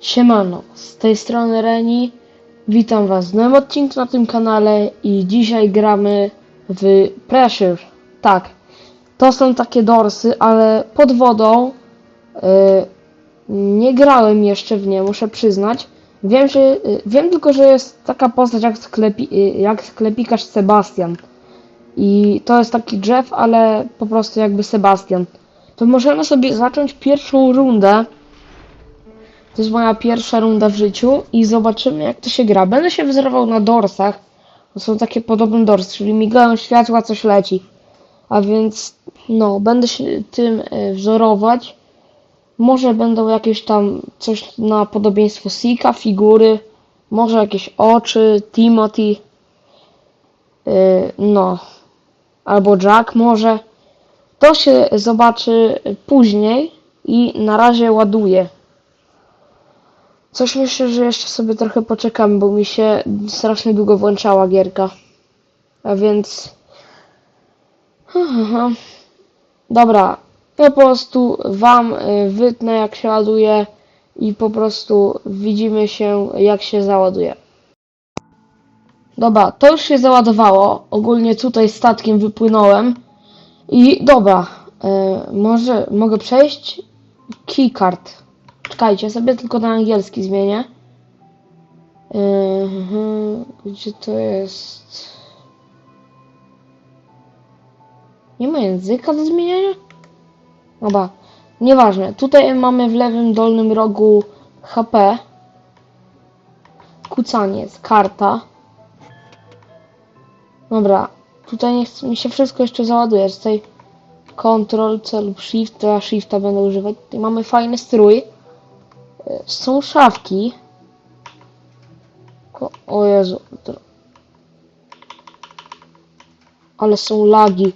Siemano, z tej strony Reni. Witam Was w nowym odcinku na tym kanale i dzisiaj gramy w Pressure. Tak, to są takie dorsy, ale pod wodą. y, nie grałem jeszcze w nie, muszę przyznać. Wiem, że, y, wiem tylko, że jest taka postać jak, sklepi, y, jak sklepikarz Sebastian. I to jest taki Jeff, ale po prostu jakby Sebastian. To możemy sobie zacząć pierwszą rundę. To jest moja pierwsza runda w życiu i zobaczymy jak to się gra. Będę się wzorował na dorsach. To są takie podobne dorsy, czyli migają światła, coś leci. A więc no, będę się tym e, wzorować. Może będą jakieś tam coś na podobieństwo Sika, figury. Może jakieś oczy, Timothy. Yy, no. Albo Jack może. To się zobaczy później i na razie ładuję. Coś myślę, że jeszcze sobie trochę poczekam, bo mi się strasznie długo włączała gierka. A więc. Dobra. Ja po prostu wam y, wytnę jak się ładuje i po prostu widzimy się jak się załaduje. Dobra, to już się załadowało. Ogólnie tutaj statkiem wypłynąłem. I dobra, y, może mogę przejść? Keycard. Czekajcie, sobie tylko na angielski zmienię. Yy, gdzie to jest? Nie ma języka do zmieniania? Dobra, nieważne. Tutaj mamy w lewym dolnym rogu HP. Kucaniec, karta. Dobra, tutaj niech mi się wszystko jeszcze załaduje. Tutaj Ctrl, C lub Shift, ja Shifta będę używać. Tutaj mamy fajny strój. E, Są szafki. O Jezu. Ale są lagi.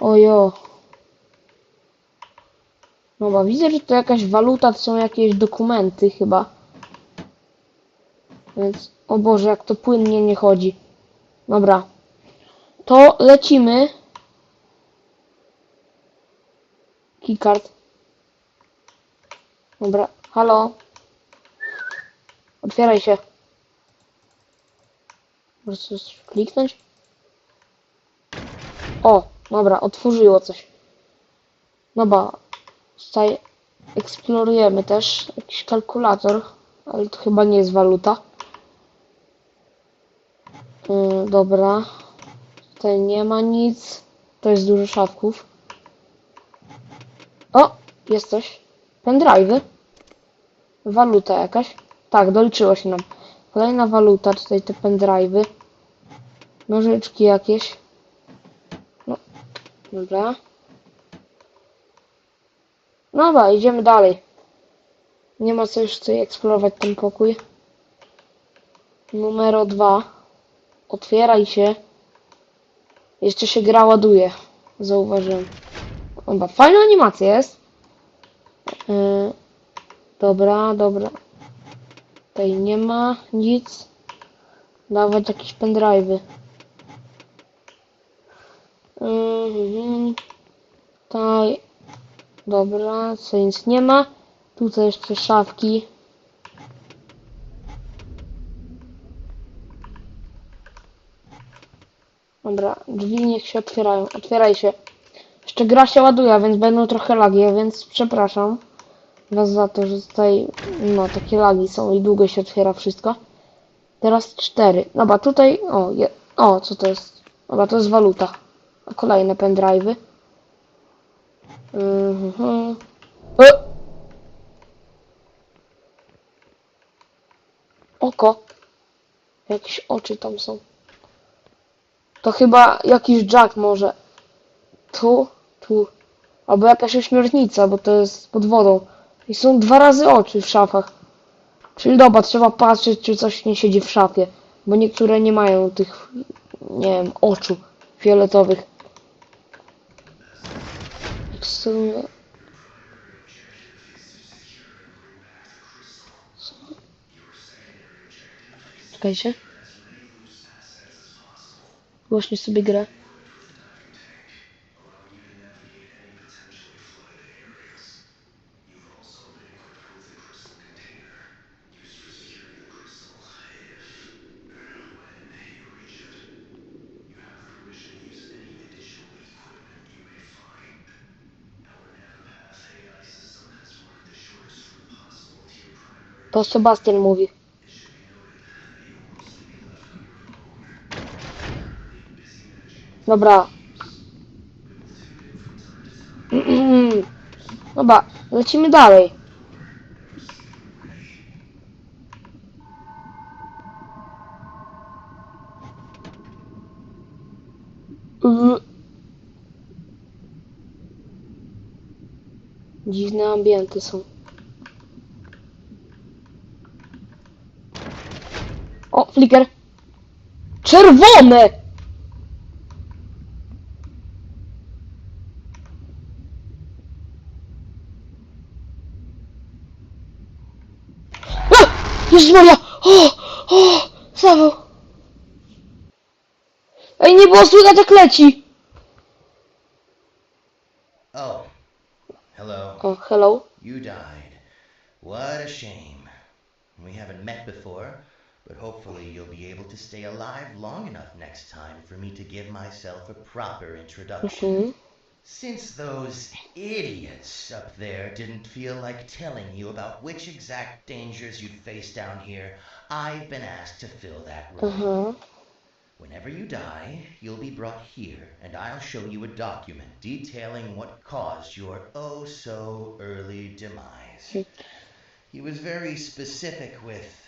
Ojo. Dobra, widzę, że to jakaś waluta, to są jakieś dokumenty chyba. Więc, o Boże, jak to płynnie nie chodzi. Dobra. To lecimy. Keycard. Dobra, halo. Otwieraj się. Może coś kliknąć? O, dobra, otworzyło coś. Dobra, tutaj eksplorujemy też jakiś kalkulator, ale to chyba nie jest waluta. Yy, dobra, tutaj nie ma nic. To jest dużo szafków. O, jest coś. Pendrive'y. Waluta jakaś. Tak, doliczyło się nam. Kolejna waluta, tutaj te pendrive'y. Nożyczki jakieś. No, dobra. No dobra, idziemy dalej. Nie ma co już tutaj eksplorować ten pokój. Numero dwa. Otwieraj się. Jeszcze się gra ładuje. Zauważyłem. Chyba fajna animacja jest. Dobra, dobra. Tutaj nie ma nic. Dawać jakieś pendrive'y. Mhm. Tutaj. Dobra, co nic nie ma. Tutaj jeszcze szafki. Dobra, drzwi niech się otwierają. Otwieraj się. Jeszcze gra się ładuje, więc będą trochę lagi, więc przepraszam was za to, że tutaj no takie lagi są i długo się otwiera wszystko. Teraz cztery. Dobra, tutaj o, je, o, co to jest? Dobra, to jest waluta. Kolejne pendrive'y. E! Oko. Jakieś oczy tam są. To chyba jakiś Jack może. Tu, tu. Albo jakaś ośmiornica, bo to jest pod wodą. I są dwa razy oczy w szafach. Czyli dobra, trzeba patrzeć, czy coś nie siedzi w szafie. Bo niektóre nie mają tych, nie wiem, oczu fioletowych. Są- Czekajcie. Głośnie sobie grę. To Sebastian mówi. Dobra. Dobra, lecimy dalej. Dziwne ambienty są. Flicker. Czerwone! Jezus Maria! O! O! Zawał! Ej, nie było słychać jak leci! Oh, hello. O, hello. You died. What a shame. We haven't met before, but hopefully you'll be able to stay alive long enough next time for me to give myself a proper introduction. Mhm. Since those idiots up there didn't feel like telling you about which exact dangers you'd face down here, I've been asked to fill that role. Mhm. Whenever you die, you'll be brought here, and I'll show you a document detailing what caused your oh so early demise. He was very specific with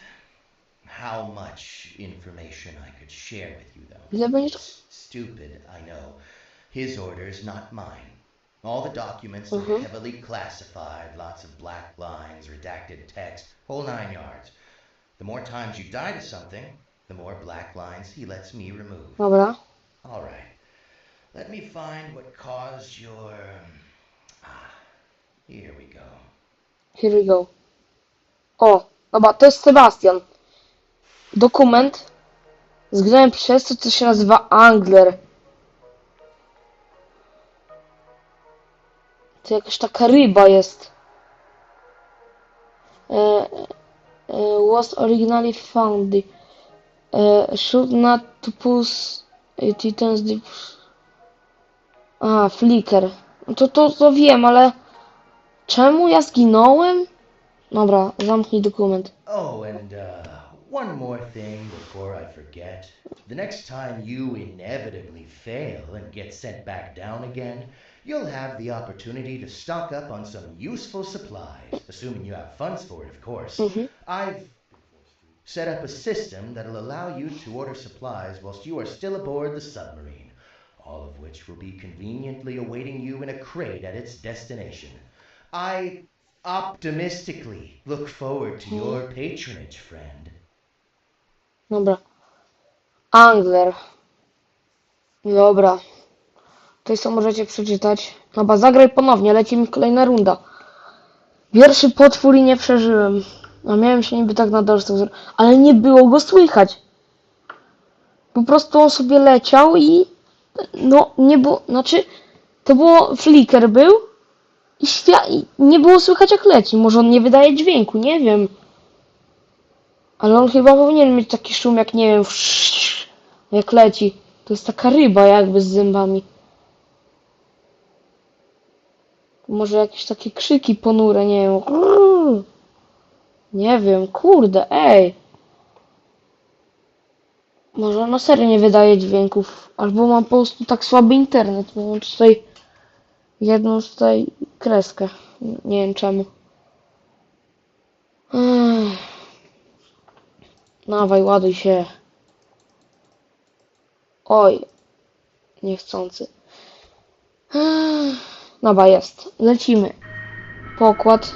how much information I could share with you, though. Ile będzie? S- Stupid, I know. His orders, not mine. All the documents are Mhm. heavily classified, lots of black lines, redacted text, whole nine yards. The more times you die to something, the more black lines he lets me remove. Dobra. All right. Let me find what caused your. Ah, here we go. Here we go. O, dobra, to jest Sebastian. Dokument zgrany przez to, co się nazywa Angler. To jakaś taka ryba jest. E, e, was originally found. E, should not to push it intends deep. A, flicker. No To, to, to wiem, ale czemu ja zginąłem? Dobra, zamknij dokument. Oh, and uh, one more thing before I forget. The next time you inevitably fail and get sent back down again, you'll have the opportunity to stock up on some useful supplies, assuming you have funds for it, of course. Mhm. I've set up a system that'll allow you to order supplies whilst you are still aboard the submarine, all of which will be conveniently awaiting you in a crate at its destination. I optimistically look forward to your patronage, friend. Dobra. Angler. Dobra. To co możecie przeczytać. Dobra, zagraj ponownie, leci mi kolejna runda. Pierwszy potwór i nie przeżyłem. A miałem się niby tak na dorsach, zro- ale nie było go słychać. Po prostu on sobie leciał i no nie było, znaczy to było flicker był i, świa- i nie było słychać jak leci. Może on nie wydaje dźwięku, nie wiem. Ale on chyba powinien mieć taki szum jak, nie wiem, jak leci. To jest taka ryba jakby z zębami. Może jakieś takie krzyki ponure, nie wiem. Nie wiem, kurde, ej. Może na serio nie wydaje dźwięków. Albo mam po prostu tak słaby internet. Mam tutaj jedną tutaj kreskę. Nie wiem czemu. Ech. Dawaj, ładuj się. Oj. Niechcący. Ech. Dobra, jest. Lecimy. Pokład.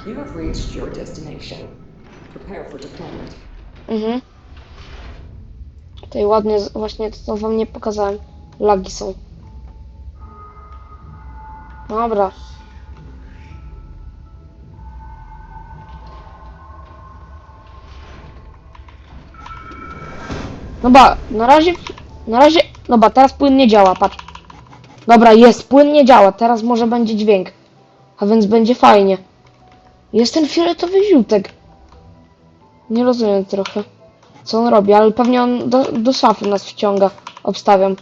Mhm. Tutaj ładnie, właśnie to wam nie pokazałem. Lagi są. Dobra. Dobra, na razie, na razie, dobra, teraz płyn nie działa, patrz. Dobra, jest, płyn nie działa, teraz może będzie dźwięk. A więc będzie fajnie. Jest ten fioletowy ziutek. Nie rozumiem trochę, co on robi, ale pewnie on do, do szafy nas wciąga. Obstawiam.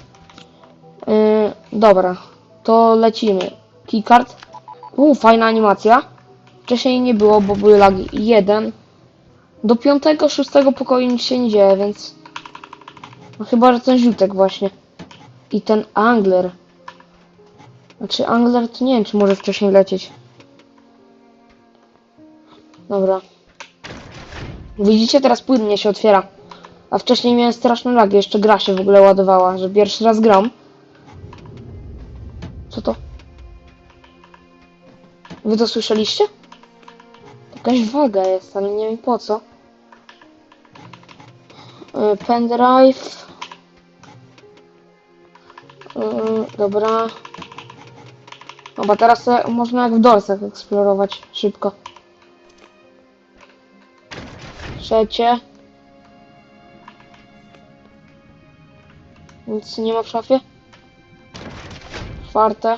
Yy, dobra, to lecimy. Keycard. Uuu, fajna animacja. Wcześniej nie było, bo były lagi. Jeden. Do piątego, szóstego pokoju nic się nie dzieje, więc... No chyba, że ten ziutek właśnie. I ten angler. Znaczy angler to nie wiem, czy może wcześniej lecieć. Dobra. Widzicie, teraz płynnie się otwiera. A wcześniej miałem straszne lagi, jeszcze gra się w ogóle ładowała, że pierwszy raz gram. Co to? Wy to słyszeliście? Jakaś waga jest, ale nie wiem po co. Y, Pendrive. Dobra. Dobra, teraz se można jak w dorsach eksplorować szybko. Trzecie. Nic nie ma w szafie. Czwarte.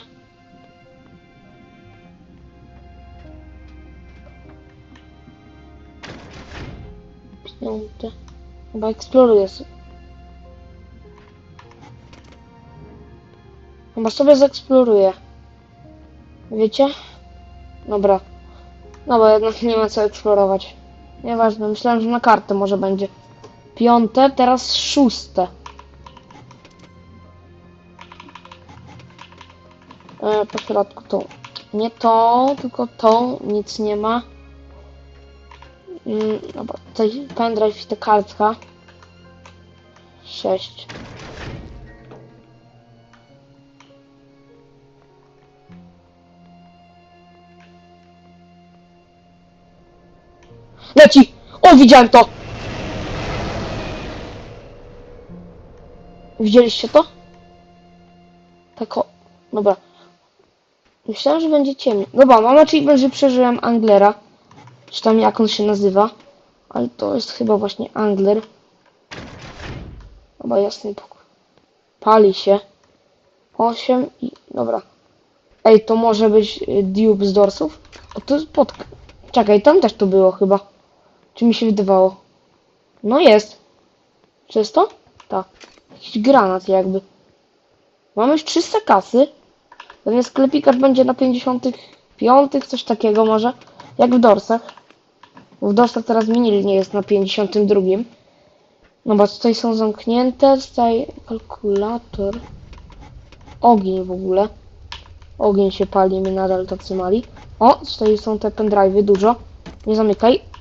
Piąte. Chyba eksploruję sobie. Chyba sobie zaeksploruję. Wiecie? Dobra. No bo jednak nie ma co eksplorować. Nieważne, myślałem, że na kartę może będzie. Piąte, teraz szóste. E, po środku to. Nie to, tylko to. Nic nie ma. Mm, dobra, tutaj pendrive i ta kartka. Sześć. Widziałem to! Widzieliście to? Tak o... Dobra. Myślałem, że będzie ciemniej. Dobra, mam achievement, że przeżyłem Anglera. Czy tam jak on się nazywa. Ale to jest chyba właśnie Angler. Dobra, jasny pokój. Pali się. 8 i... Dobra. Ej, to może być y, Dupe z dorsów? O, to jest pod... Czekaj, tam też to było chyba. Czy mi się wydawało? No jest. Czy jest to? Tak. Jakiś granat jakby. Mamy już 300 kasy. Pewnie sklepikarz będzie na 55, coś takiego może. Jak w dorsach. W dorsach teraz mini nie jest na 52. No bo tutaj są zamknięte. Tutaj kalkulator. Ogień w ogóle. Ogień się pali, my nadal tacy mali. O, tutaj są te pendrive'y, dużo. Nie zamykaj.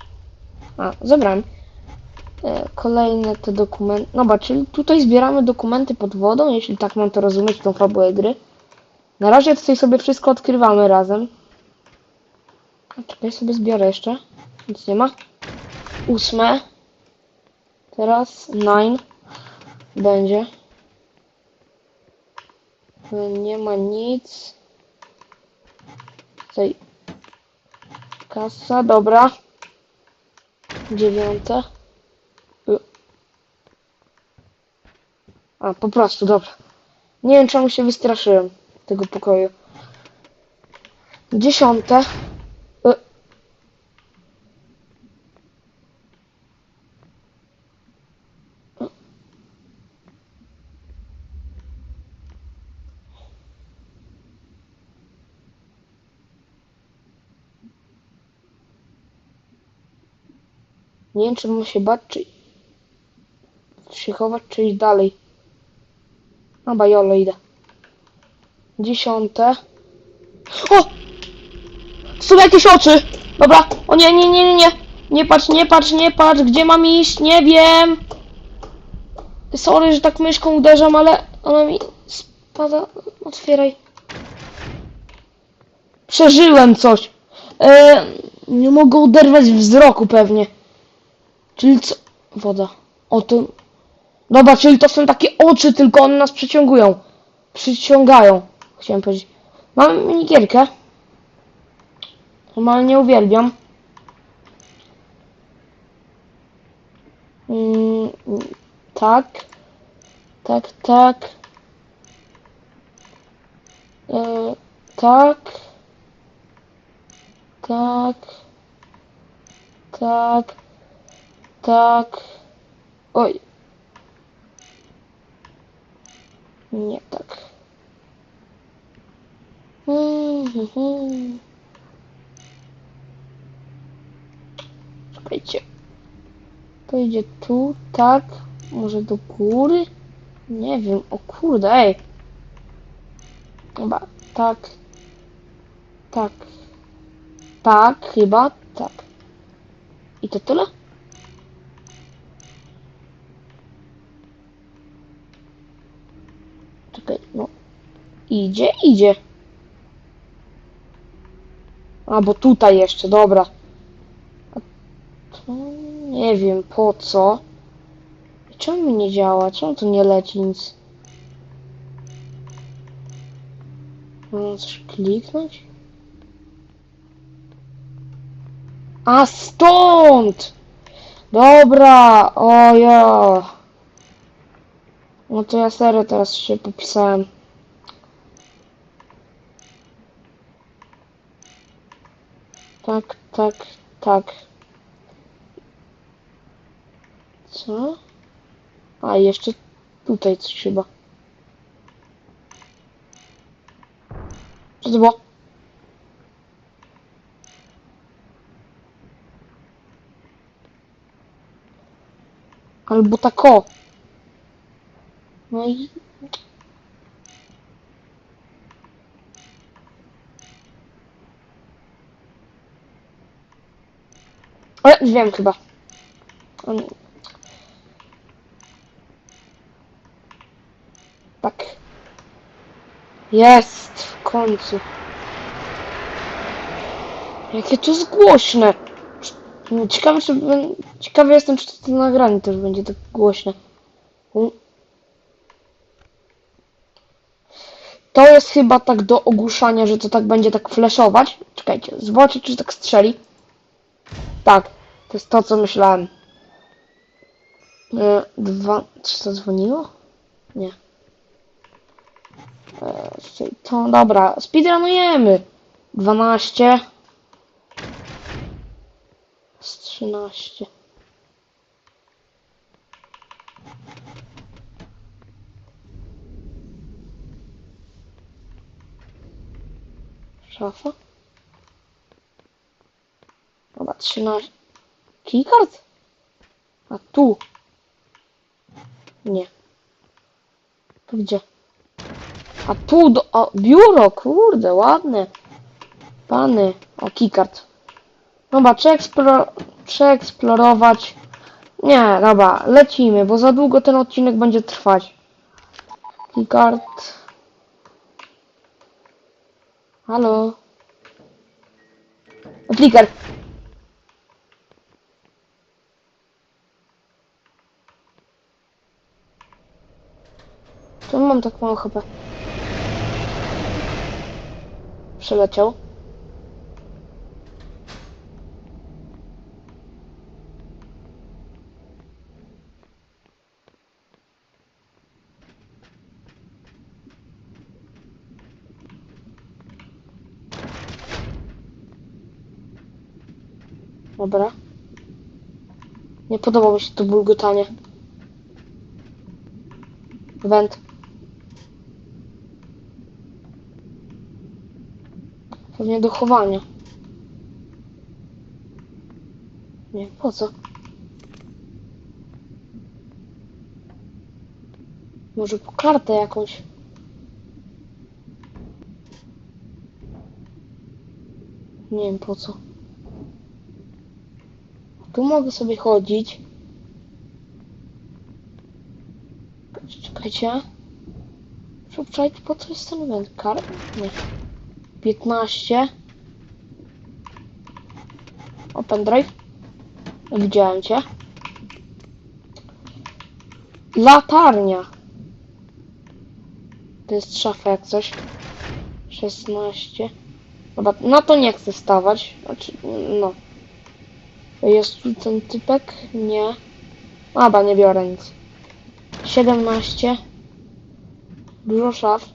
A, zebrałem. E, kolejne te dokumenty. No ba, czyli tutaj zbieramy dokumenty pod wodą, jeśli tak mam to rozumieć, tą fabułę gry. Na razie tutaj sobie wszystko odkrywamy razem. A czekaj, sobie zbiorę jeszcze. Nic nie ma. Ósme. Teraz nine. Będzie. E, Nie ma nic. Tutaj kasa, dobra. Dziewiąte. Y. A, po prostu, dobra. Nie wiem, czemu się wystraszyłem tego pokoju. Dziesiąte. Nie wiem, czy mam się bać, czy się chować, czy iść dalej. No bajolo idę. Dziesiąte. O! Są jakieś oczy! Dobra, o nie, nie, nie, nie, nie. Nie patrz, nie patrz, nie patrz, gdzie mam iść, nie wiem. Sorry, że tak myszką uderzam, ale ona mi spada. Otwieraj. Przeżyłem coś. E, nie mogę oderwać wzroku pewnie. Czyli co? Woda. O to. Dobra, czyli to są takie oczy, tylko one nas przyciągują. Przyciągają. Chciałem powiedzieć. Mam minigierkę. Normalnie uwielbiam. Mm, tak. Tak, tak. E, tak. Tak. Tak. Tak. Oj. Nie tak. Czekajcie. To idzie tu, tak. Może do góry? Nie wiem, o kurde, ej. Chyba tak. Tak. Tak, chyba tak. I to tyle? Czekaj, no. Idzie, idzie. A, bo tutaj jeszcze, dobra. Nie wiem po co. Czemu nie działa? Czemu to nie leci nic? Mam coś kliknąć? A stąd! Dobra, ojo. No to ja serio teraz się popisałem. Tak, tak, tak. Co? A, jeszcze tutaj coś chyba. Co to było? Albo tak o. No i... Ale wiem chyba. On... Tak. Jest w końcu. Jakie to jest głośne. Ciekawe, czy ciekawy jestem, czy to nagranie też będzie tak głośne. U- To jest chyba tak do ogłuszania, że to tak będzie tak flashować. Czekajcie, zobaczę, czy tak strzeli. Tak, to jest to, co myślałem. E, dwa... Czy to dzwoniło? Nie. E, to, dobra, speedrunujemy. 12. Z 13. Szafa? Dobra, 13. Keycard? A tu. Nie. To gdzie? A tu do... O, biuro, kurde, ładne. Pany. O, keycard. Dobra, przeeksplo... przeeksplorować. Nie, dobra, lecimy, bo za długo ten odcinek będzie trwać. Keycard. Halo? O, Czemu mam tak mało HP? Przeleciał. Dobra. Nie podoba mi się to bulgotanie. Węd. Pewnie do chowania. Nie, po co? Może po kartę jakąś. Nie wiem po co. Tu mogę sobie chodzić. Czekajcie. Przepraszam, po co jest ten event? Kar? Nie. 15. Open drive. Widziałem cię. Latarnia. To jest szafa jak coś. 16. Dobra, na to nie chcę stawać. Znaczy, no. Jest tu ten typek? Nie. Aba, nie biorę nic. 17. Dużo szaf.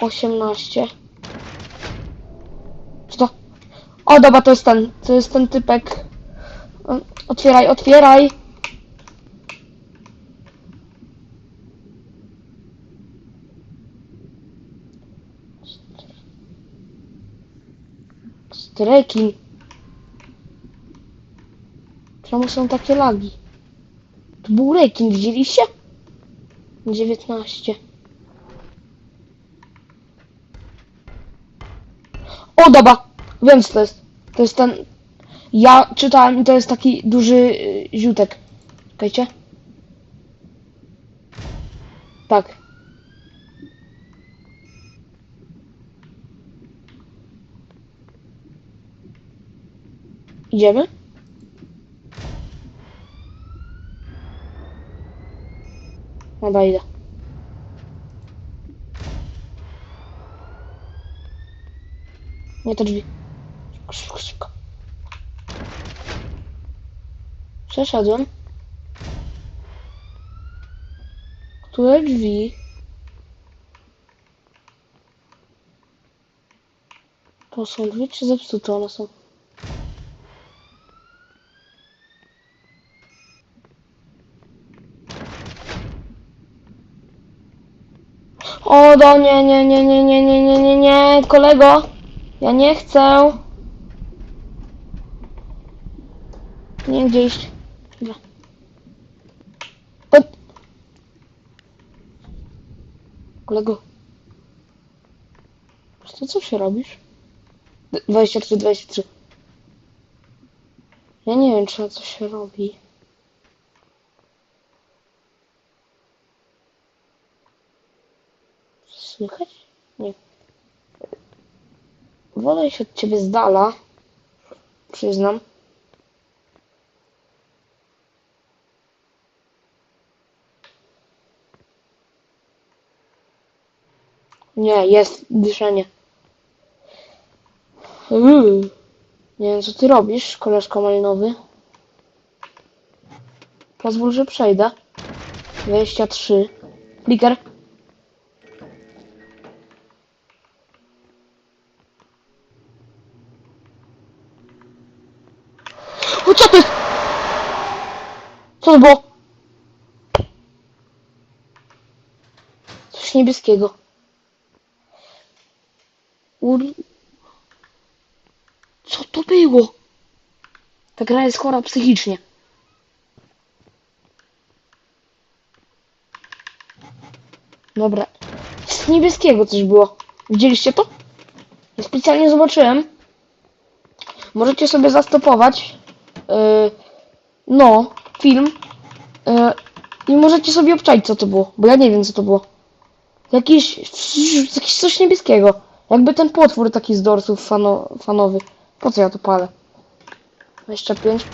18. Co to? O, dobra, to jest ten. To jest ten typek. Otwieraj, otwieraj. Strekin. Czemu są takie lagi? To był rekin, widzieliście? 19. O, dobra! Wiem co to jest. To jest ten... Ja czytałem i to jest taki duży y, ziutek. Czekajcie. Tak. Idziemy? Dobra, idę. Nie te drzwi. Szybko, szybko, szybko. Przeszedłem. Które drzwi? To są drzwi czy zepsute one są? O, do nie, nie, nie, nie, nie, nie, nie, nie, kolego, ja nie chcę. Nie wiem, gdzie iść. Dobra. O. Kolego. Co się robisz? D- 23, 23. Ja nie wiem, czy co się robi. Słychać? Nie. Wolę się od ciebie z dala. Przyznam. Nie, jest dyszenie. Uuu. Nie wiem, co ty robisz, koleżko malinowy. Pozwól, że przejdę. 23. Flicker. O, co to jest? Było? Coś niebieskiego. Ur... Co to było? Ta gra jest chora psychicznie. Dobra. Z niebieskiego coś było. Widzieliście to? Ja specjalnie zobaczyłem. Możecie sobie zastopować. Yy, no, film. Yy, I możecie sobie obczaić co to było. Bo ja nie wiem co to było. Jakiś, jakiś coś niebieskiego. Jakby ten potwór taki z dorsów fano, fanowy. Po co ja to palę? 25.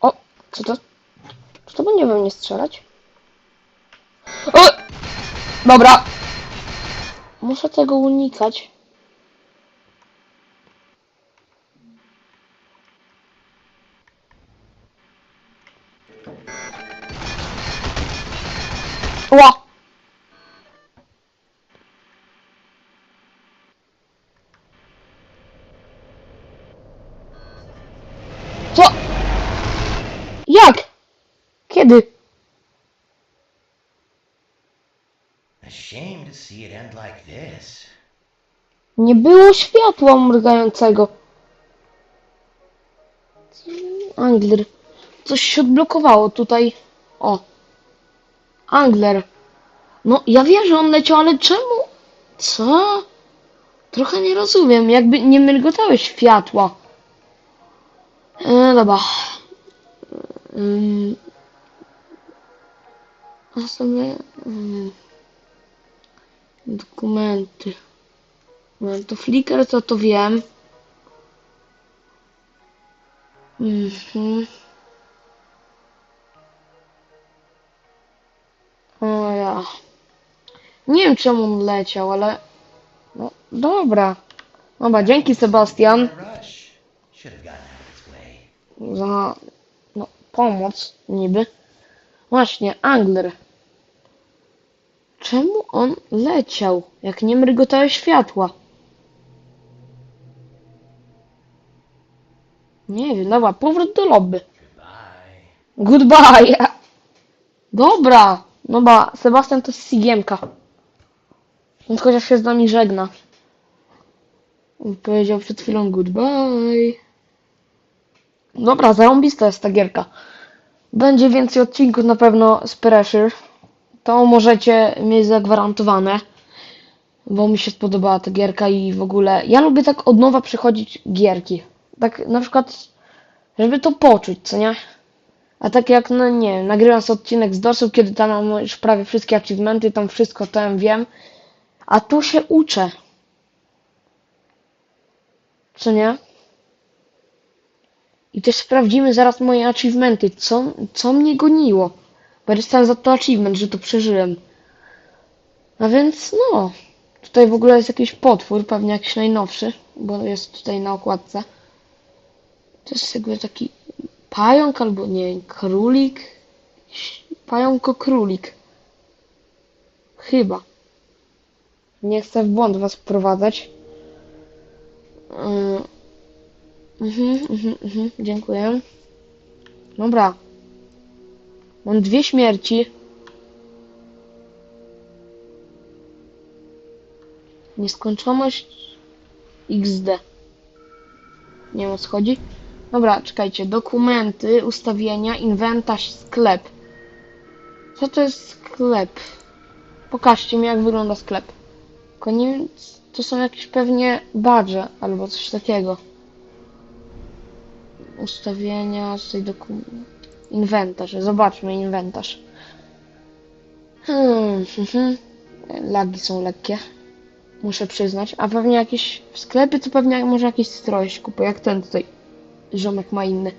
O, co to? Czy to będzie we mnie strzelać? O! Dobra. Muszę tego unikać. Ła! Co? Jak? Kiedy? A shame to see it end like this. Nie było światła mrugającego. Angler. Coś się odblokowało tutaj. O. Angler. No, ja wiem, że on leciał, ale czemu? Co? Trochę nie rozumiem. Jakby nie mrygotały światła. E, dobra. Ym. A sobie... ym. Dokumenty. No to Flickr to to wiem. Mhm. Ja. Nie wiem czemu on leciał, ale... No, dobra. Dobra, dzięki Sebastian za no, pomoc niby. Właśnie, Angler. Czemu on leciał, jak nie mrygotały światła? Nie wiem, dobra, powrót do lobby. Goodbye. Goodbye. Dobra, no ba, Sebastian to jest Sigiemka. Więc chociaż się z nami żegna. Powiedział przed chwilą goodbye. Dobra, zarąbista jest ta gierka. Będzie więcej odcinków na pewno z Pressure. To możecie mieć zagwarantowane. Bo mi się spodobała ta gierka i w ogóle. Ja lubię tak od nowa przechodzić gierki. Tak na przykład, żeby to poczuć, co nie? A tak jak, no nie nagrywam sobie odcinek z Dorsów, kiedy tam mam już prawie wszystkie achievementy, tam wszystko tam wiem. A tu się uczę. Co nie? I też sprawdzimy zaraz moje achievementy, co, co mnie goniło. Bo dostałem za to achievement, że to przeżyłem. A więc no, tutaj w ogóle jest jakiś potwór, pewnie jakiś najnowszy, bo jest tutaj na okładce. To jest jakby taki pająk albo nie królik. Jakiś Pająko-królik. Chyba. Nie chcę w błąd was wprowadzać. Yy, Mhm, mhm, mhm, dziękuję. Dobra. Mam dwie śmierci. Nieskończoność XD. Nie wiem o co chodzi. Dobra, czekajcie. Dokumenty, ustawienia, inwentarz, sklep. Co to jest sklep? Pokażcie mi jak wygląda sklep. Wiem, to są jakieś pewnie badże albo coś takiego ustawienia, tutaj dokument, inwentarz, zobaczmy inwentarz. Hmm, mhm. Lagi są lekkie, muszę przyznać, a pewnie jakieś, w sklepie to pewnie może jakieś stroje się jak ten tutaj ziomek ma inny.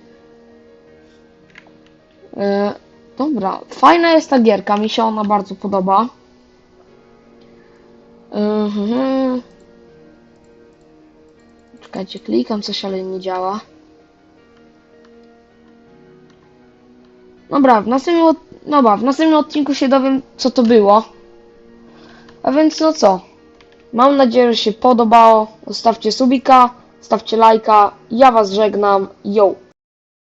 E, dobra, fajna jest ta gierka, mi się ona bardzo podoba. Mhm. Czekajcie, klikam coś, ale nie działa. Dobra, w następnym, od... dobra, w następnym odcinku się dowiem, co to było. A więc no co? Mam nadzieję, że się podobało. Zostawcie subika, stawcie lajka. Ja was żegnam. Yo!